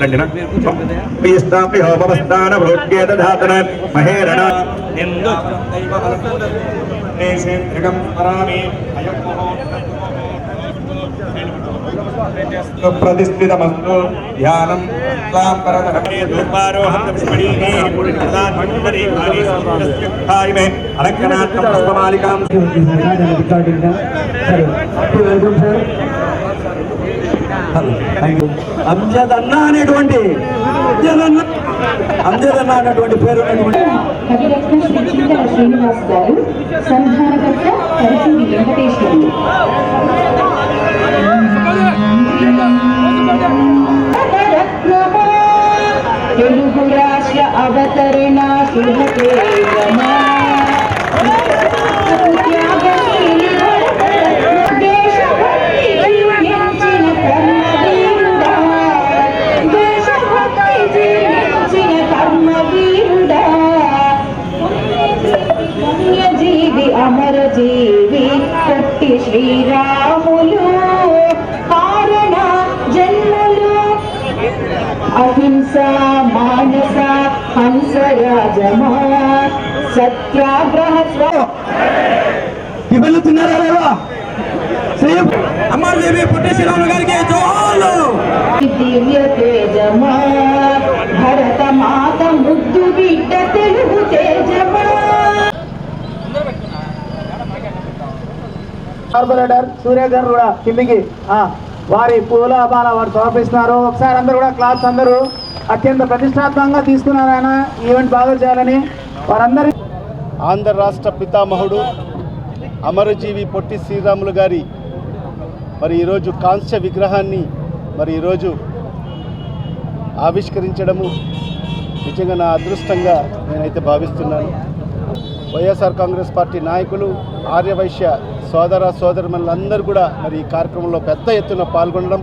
రండినా ప్రియస్థాప్యోపస్థాన భోగ్యే దధాతన మహేరణ ప్రతిష్ఠితమస్తు ధ్యానం పరమే అంజద్ అన్న అనేటువంటి అంజద్ అన్న అనేటువంటి పేరు శ్రీనివాస్ గారు సంధానకర్త కరిసూరి శ్రీరాములు కారణ జన్మలు. అహింస మానస హంసరాజమా సత్యాగ్రహ వెళ్తున్నారా లేవా? సేమ్ అమర్దేవి పుట్టి శ్రీరాములు గారికి జోహార్లు. దివ్య తేజమా భరత మాత ముద్దు బిడ్డ తెలుగు తేజమా కార్పొరేటర్ సూర్య గారు కూడా కిందికి వారి పూల బాల వారు సమర్పిస్తున్నారు. ఒకసారి అందరూ కూడా క్లాస్ అందరూ అత్యంత ప్రతిష్టాత్మకంగా తీసుకున్నారు ఆయన. ఈవెంట్ బాగా చేయాలని వారందరి ఆంధ్ర రాష్ట్ర పితామహుడు అమరజీవి పొట్టి శ్రీరాములు గారి మరి ఈరోజు కాంస్య విగ్రహాన్ని మరి ఈరోజు ఆవిష్కరించడము నిజంగా నా అదృష్టంగా నేనైతే భావిస్తున్నాను. వైఎస్ఆర్ కాంగ్రెస్ పార్టీ నాయకులు ఆర్యవైశ్య సోదర సోదరులందరూ కూడా మరి ఈ కార్యక్రమంలో పెద్ద ఎత్తున పాల్గొనడం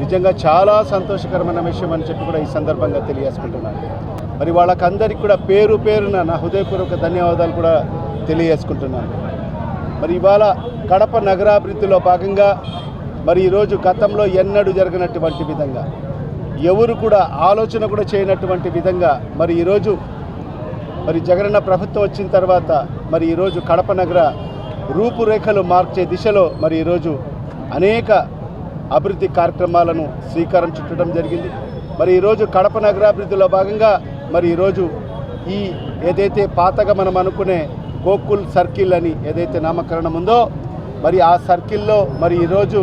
నిజంగా చాలా సంతోషకరమైన విషయం అని చెప్పి కూడా ఈ సందర్భంగా తెలియజేసుకుంటున్నాను. మరి వాళ్ళకందరికీ కూడా పేరు పేరున నా హృదయపూర్వక ధన్యవాదాలు కూడా తెలియజేసుకుంటున్నాను. మరి ఇవాళ కడప నగరాభివృద్ధిలో భాగంగా మరి ఈరోజు గతంలో ఎన్నడూ జరగనటువంటి విధంగా ఎవరు కూడా ఆలోచన కూడా చేయనటువంటి విధంగా మరి ఈరోజు మరి జగనన్న ప్రభుత్వం వచ్చిన తర్వాత మరి ఈరోజు కడప నగర రూపురేఖలు మార్చే దిశలో మరి ఈరోజు అనేక అభివృద్ధి కార్యక్రమాలను శ్రీకారం చుట్టడం జరిగింది. మరి ఈరోజు కడప నగరాభివృద్ధిలో భాగంగా మరి ఈరోజు ఈ ఏదైతే పాతగా మనం అనుకునే గోకుల్ సర్కిల్ అని ఏదైతే నామకరణం ఉందో మరి ఆ సర్కిల్లో మరి ఈరోజు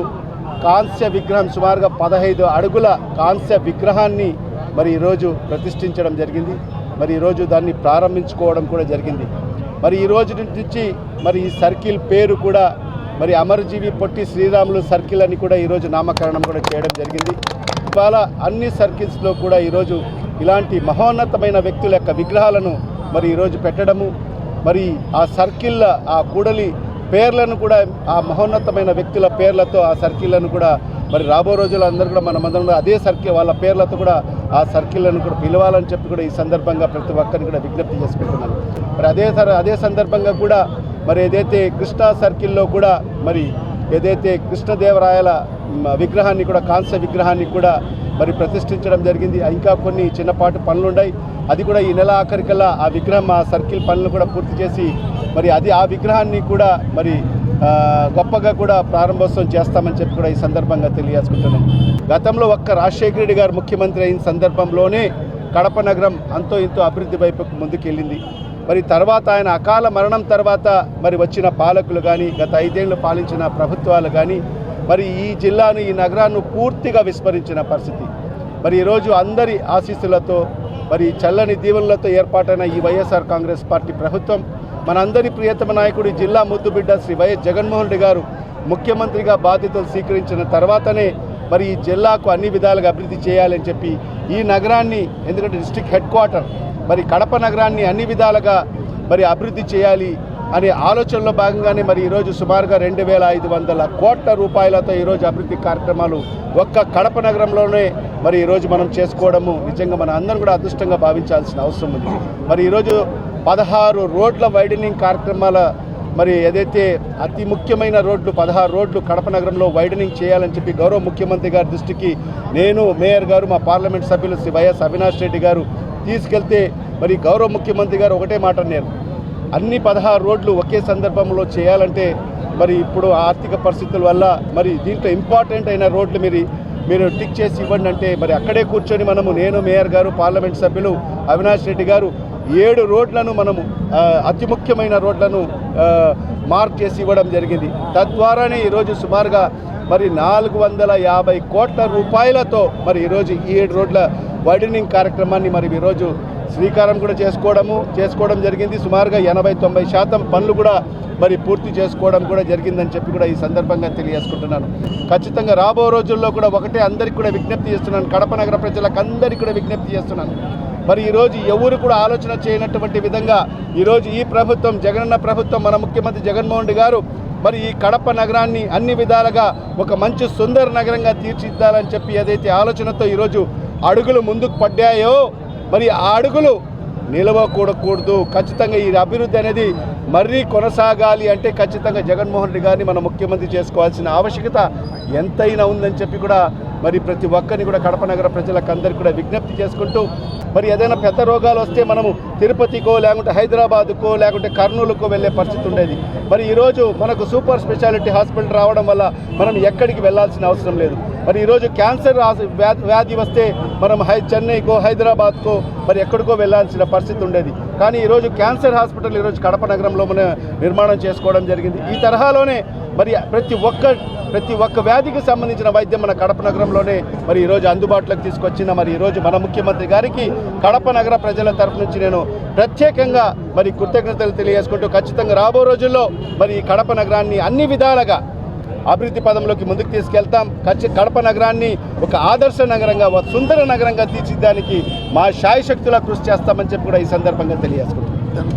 కాంస్య విగ్రహం సుమారుగా పదహైదు అడుగుల కాంస్య విగ్రహాన్ని మరి ఈరోజు ప్రతిష్ఠించడం జరిగింది. మరి ఈరోజు దాన్ని ప్రారంభించుకోవడం కూడా జరిగింది. మరి ఈ రోజు నుంచి మరి ఈ సర్కిల్ పేరు కూడా మరి అమరజీవి పొట్టి శ్రీరాములు సర్కిల్ అని కూడా ఈరోజు నామకరణం కూడా చేయడం జరిగింది. ఇవాళ అన్ని సర్కిల్స్లో కూడా ఈరోజు ఇలాంటి మహోన్నతమైన వ్యక్తుల యొక్క విగ్రహాలను మరి ఈరోజు పెట్టడము. మరి ఆ సర్కిల్ ఆ కూడలి పేర్లను కూడా ఆ మహోన్నతమైన వ్యక్తుల పేర్లతో ఆ సర్కిళ్ళను కూడా మరి రాబో రోజుల్లో అందరూ కూడా మనమందరం అదే సర్కిల్ వాళ్ళ పేర్లతో కూడా ఆ సర్కిళ్ళను కూడా పిలవాలని చెప్పి కూడా ఈ సందర్భంగా ప్రతి ఒక్కరిని కూడా విజ్ఞప్తి చేసుకుంటున్నాను. మరి అదే అదే సందర్భంగా కూడా మరి ఏదైతే కృష్ణా సర్కిల్లో కూడా మరి ఏదైతే కృష్ణదేవరాయల విగ్రహాన్ని కూడా కాంస్య విగ్రహాన్ని కూడా మరి ప్రతిష్ఠించడం జరిగింది. ఇంకా కొన్ని చిన్నపాటి పనులున్నాయి అది కూడా ఈ నెల ఆఖరికల్లా ఆ విగ్రహం ఆ సర్కిల్ పనులు కూడా పూర్తి చేసి మరి అది ఆ విగ్రహాన్ని కూడా మరి గొప్పగా కూడా ప్రారంభోత్సవం చేస్తామని చెప్పి కూడా ఈ సందర్భంగా తెలియజేసుకుంటున్నాం గతంలో ఒక్క రాజశేఖర రెడ్డి గారు ముఖ్యమంత్రి అయిన సందర్భంలోనే కడప నగరం అంతో ఇంతో అభివృద్ధి వైపుకు ముందుకెళ్ళింది. మరి తర్వాత ఆయన అకాల మరణం తర్వాత మరి వచ్చిన పాలకులు కానీ గత ఐదేళ్ళు పాలించిన ప్రభుత్వాలు కానీ మరి ఈ జిల్లాను ఈ నగరాన్ని పూర్తిగా విస్మరించిన పరిస్థితి. మరి ఈరోజు అందరి ఆశీస్సులతో మరి చల్లని దీవెనలతో ఏర్పాటైన ఈ వైఎస్ఆర్ కాంగ్రెస్ పార్టీ ప్రభుత్వం మనందరి ప్రియతమ నాయకుడు జిల్లా ముద్దుబిడ్డ శ్రీ వైఎస్ జగన్మోహన్ రెడ్డి గారు ముఖ్యమంత్రిగా బాధ్యతలు స్వీకరించిన తర్వాతనే మరి ఈ జిల్లాకు అన్ని విధాలుగా అభివృద్ధి చేయాలని చెప్పి ఈ నగరాన్ని ఎందుకంటే డిస్టిక్ హెడ్ క్వార్టర్ మరి కడప నగరాన్ని అన్ని విధాలుగా మరి అభివృద్ధి చేయాలి అనే ఆలోచనలో భాగంగానే మరి ఈరోజు సుమారుగా రెండు వేల ఐదు వందల కోట్ల రూపాయలతో ఈరోజు అభివృద్ధి కార్యక్రమాలు ఒక్క కడప నగరంలోనే మరి ఈరోజు మనం చేసుకోవడము నిజంగా మన అందరం కూడా అదృష్టంగా భావించాల్సిన అవసరం ఉంది. మరి ఈరోజు పదహారు రోడ్ల వైడనింగ్ కార్యక్రమాల మరి ఏదైతే అతి ముఖ్యమైన రోడ్లు పదహారు రోడ్లు కడప నగరంలో వైడనింగ్ చేయాలని చెప్పి గౌరవ ముఖ్యమంత్రి గారి దృష్టికి నేను మేయర్ గారు మా పార్లమెంట్ సభ్యులు శ్రీ వైఎస్ అవినాష్ రెడ్డి గారు తీసుకెళ్తే మరి గౌరవ ముఖ్యమంత్రి గారు ఒకటే మాట నేను అన్ని పదహారు రోడ్లు ఒకే సందర్భంలో చేయాలంటే మరి ఇప్పుడు ఆర్థిక పరిస్థితుల వల్ల మరి దీంట్లో ఇంపార్టెంట్ అయిన రోడ్లు మీరు మీరు టిక్ చేసి ఇవ్వండి అంటే మరి అక్కడే కూర్చొని మనము నేను మేయర్ గారు పార్లమెంట్ సభ్యులు అవినాష్ రెడ్డి గారు ఏడు రోడ్లను మనము అతి ముఖ్యమైన రోడ్లను మార్క్ చేసి ఇవ్వడం జరిగింది. తద్వారానే ఈరోజు సుమారుగా మరి నాలుగు వందల యాభై కోట్ల రూపాయలతో మరి ఈరోజు ఈ ఏడు రోడ్ల వైడనింగ్ కార్యక్రమాన్ని మరి ఈరోజు శ్రీకారం కూడా చేసుకోవడము చేసుకోవడం జరిగింది. సుమారుగా ఎనభై తొంభై శాతం పనులు కూడా మరి పూర్తి చేసుకోవడం కూడా జరిగిందని చెప్పి కూడా ఈ సందర్భంగా తెలియజేసుకుంటున్నాను. ఖచ్చితంగా రాబో రోజుల్లో కూడా ఒకటే అందరికీ కూడా విజ్ఞప్తి చేస్తున్నాను. కడప నగర ప్రజలకు అందరికీ కూడా విజ్ఞప్తి చేస్తున్నాను. మరి ఈరోజు ఎవరు కూడా ఆలోచన చేయనటువంటి విధంగా ఈరోజు ఈ ప్రభుత్వం జగనన్న ప్రభుత్వం మన ముఖ్యమంత్రి జగన్మోహన్ రెడ్డి గారు మరి ఈ కడప నగరాన్ని అన్ని విధాలుగా ఒక మంచి సుందర నగరంగా తీర్చిదిద్దాలని చెప్పి ఏదైతే ఆలోచనతో ఈరోజు అడుగులు ముందుకు పడ్డాయో మరి ఆ అడుగులు నిలవకూడకూడదు. ఖచ్చితంగా ఈ అభివృద్ధి అనేది మరీ కొనసాగాలి అంటే ఖచ్చితంగా జగన్మోహన్ రెడ్డి గారిని మన ముఖ్యమంత్రి చేసుకోవాల్సిన ఆవశ్యకత ఎంతైనా ఉందని చెప్పి కూడా మరి ప్రతి ఒక్కరిని కూడా కడప నగర ప్రజలకు అందరికీ కూడా విజ్ఞప్తి చేసుకుంటూ మరి ఏదైనా పెద్ద రోగాలు వస్తే మనము తిరుపతికో లేకుంటే హైదరాబాద్కో లేకుంటే కర్నూలుకో వెళ్ళే పరిస్థితి ఉండేది. మరి ఈరోజు మనకు సూపర్ స్పెషాలిటీ హాస్పిటల్ రావడం వల్ల మనం ఎక్కడికి వెళ్ళాల్సిన అవసరం లేదు. మరి ఈరోజు క్యాన్సర్ వ్యాధి వ్యాధి వస్తే మనం హై చెన్నైకో హైదరాబాద్కో మరి ఎక్కడికో వెళ్ళాల్సిన పరిస్థితి ఉండేది. కానీ ఈరోజు క్యాన్సర్ హాస్పిటల్ ఈరోజు కడప నగరంలో మన నిర్మాణం చేసుకోవడం జరిగింది. ఈ తరహాలోనే మరి ప్రతి ఒక్క ప్రతి ఒక్క వ్యాధికి సంబంధించిన వైద్యం మన కడప నగరంలోనే మరి ఈరోజు అందుబాటులోకి తీసుకొచ్చిన మరి ఈరోజు మన ముఖ్యమంత్రి గారికి కడప నగర ప్రజల తరఫు నుంచి నేను ప్రత్యేకంగా మరి కృతజ్ఞతలు తెలియజేసుకుంటూ ఖచ్చితంగా రాబో రోజుల్లో మరి ఈ కడప నగరాన్ని అన్ని విధాలుగా అభివృద్ధి పదంలోకి ముందుకు తీసుకెళ్తాం. కచ్చి కడప నగరాన్ని ఒక ఆదర్శ నగరంగా ఒక సుందర నగరంగా తీర్చిదానికి మా శాయశక్తులా కృషి చేస్తామని చెప్పి కూడా ఈ సందర్భంగా తెలియజేసుకుంటాం